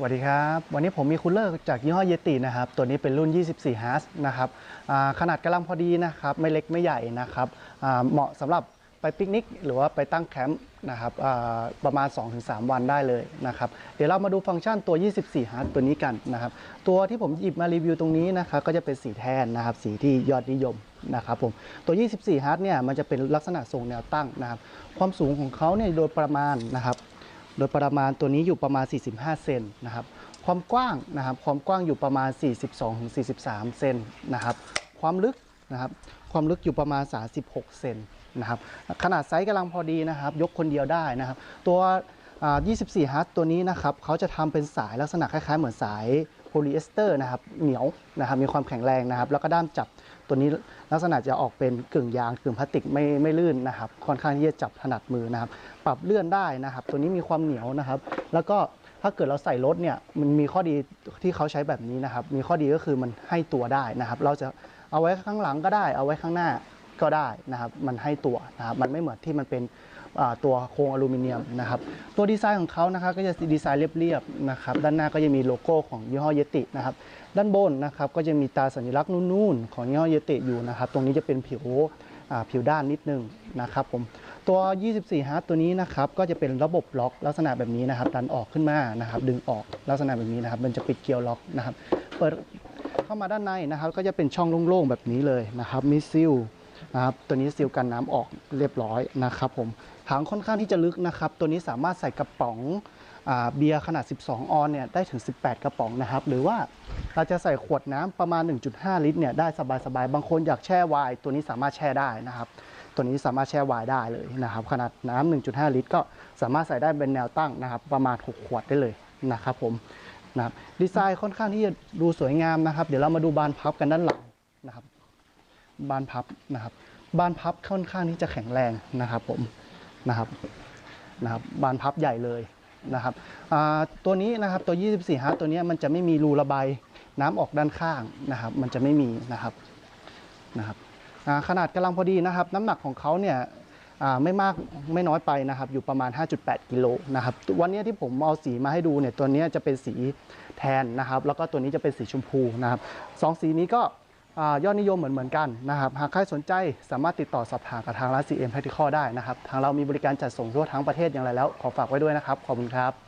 สวัสดีครับ วันนี้ผมมีคูลเลอร์จากยี่ห้อเยตินะครับ ตัวนี้เป็นรุ่น 24ฮัสนะครับขนาดกำลังพอดีนะครับ ไม่เล็กไม่ใหญ่นะครับเหมาะสำหรับไปปิกนิก หรือว่าไปตั้งแคมป์นะครับประมาณ 2-3 วันได้เลยนะครับ เดี๋ยวเรามาดูฟังก์ชันตัว 24ฮัสตัวนี้กันนะครับ ตัวที่ผมหยิบมารีวิวตรงนี้นะครับก็จะเป็นสีแทนนะครับ สีที่ยอดนิยมนะครับผมตัว 24ฮัสเนี่ยมันจะเป็นลักษณะทรงแนวตั้งนะครับ ความสูงของเขาเนี่ยโดยประมาณนะครับ โดยประมาณตัวนี้อยู่ประมาณ 45 เซนนะครับ ความกว้างนะครับ ความกว้างอยู่ประมาณ 42-43 เซนนะครับ ความลึกนะครับ ความลึกอยู่ประมาณ 36 เซนนะครับ ขนาดไซส์กำลังพอดีนะครับ ยกคนเดียวได้นะครับ ตัว 24ฮัตตัวนี้นะครับเขาจะทำเป็นสายลักษณะคล้ายๆ เหมือนสายโพลีเอสเตอร์นะครับเหนียวนะครับมีความแข็งแรงนะครับ แล้วก็ด้ามจับตัวนี้ลักษณะจะออกเป็นกึ่งยางกึ่งพลาสติกไม่ไม่ลื่นนะครับ ค่อนข้างที่จะจับถนัดมือนะครับ ปรับเลื่อนได้นะครับ ตัวนี้มีความเหนียวนะครับ แล้วก็ถ้าเกิดเราใส่รถเนี่ยมันมีข้อดีที่เขาใช้แบบนี้นะครับ มีข้อดีก็คือมันให้ตัวได้นะครับ เราจะเอาไว้ข้างหลังก็ได้ เอาไว้ข้างหน้า ก็ได้นะครับ มันให้ตัวนะครับ มันไม่เหมือนที่มันเป็นตัวโครงอลูมิเนียมนะครับ ตัวดีไซน์ของเขานะครับก็จะดีไซน์เรียบๆนะครับ ด้านหน้าก็จะมีโลโก้ของยี่ห้อเยตินะครับ ด้านบนนะครับก็จะมีตาสัญลักษณ์นู่นๆ ของยี่ห้อเยติอยู่นะครับ ตรงนี้จะเป็นผิวผิวด้านนิดนึงนะครับผม ตัว 24ฮัตตัวนี้นะครับก็จะเป็นระบบล็อกลักษณะแบบนี้นะครับ ดันออกขึ้นมานะครับ ดึงออกลักษณะแบบนี้นะครับ มันจะปิดเกลียวล็อกนะครับ เปิดเข้ามาด้านในนะครับ ก็จะเป็นช่องโล่งๆแบบนี้เลยนะครับ มีซิล นะครับตัวนี้ซิลกันน้ำออกเรียบร้อยนะครับผมถังค่อนข้างที่จะลึกนะครับตัวนี้สามารถใส่กระป๋องอเบียร์ขนาด 12 ออนเนี่ยได้ถึง 18 กระป๋องนะครับ หรือว่าเราจะใส่ขวดน้ำประมาณ 1.5 ลิตรเนี่ยได้สบายๆ บางคนอยากแช่ไวน์ตัวนี้สามารถแช่ได้นะครับ ตัวนี้สามารถแช่ไวน์ได้เลยนะครับ ขนาดน้ำ1.5 ลิตร ก็สามารถใส่ได้เป็นแนวตั้งนะครับ ประมาณ 6 ขวดได้เลยนะครับผมนะครับดีไซน์ค่อนข้างที่จะดูสวยงามนะครับ เดี๋ยวเรามาดูบานพับกันด้านหลังนะครับ บานพับนะครับ บานพับค่อนข้างที่จะแข็งแรงนะครับผมนะครับนะครับบานพับใหญ่เลยนะครับตัวนี้นะครับตัว 24ฮัตตัวนี้มันจะไม่มีรูระบายน้ำออกด้านข้างนะครับ มันจะไม่มีนะครับนะครับขนาดกำลังพอดีนะครับ น้ำหนักของเขาเนี่ยไม่มากไม่น้อยไปนะครับ อยู่ประมาณ 5.8 กิโลนะครับวันนี้ที่ผมเอาสีมาให้ดูเนี่ยตัวนี้จะเป็นสีแทนนะครับ แล้วก็ตัวนี้จะเป็นสีชมพูนะครับสองสีนี้ก็ ยอดนิยมเหมือนเหมือนๆกันนะครับ หากใครสนใจสามารถติดต่อสอบถามกับทางร้าน CM Practical ได้นะครับ ทางเรามีบริการจัดส่งทั่วทั้งประเทศอย่างไรแล้ว ขอฝากไว้ด้วยนะครับ ขอบคุณครับ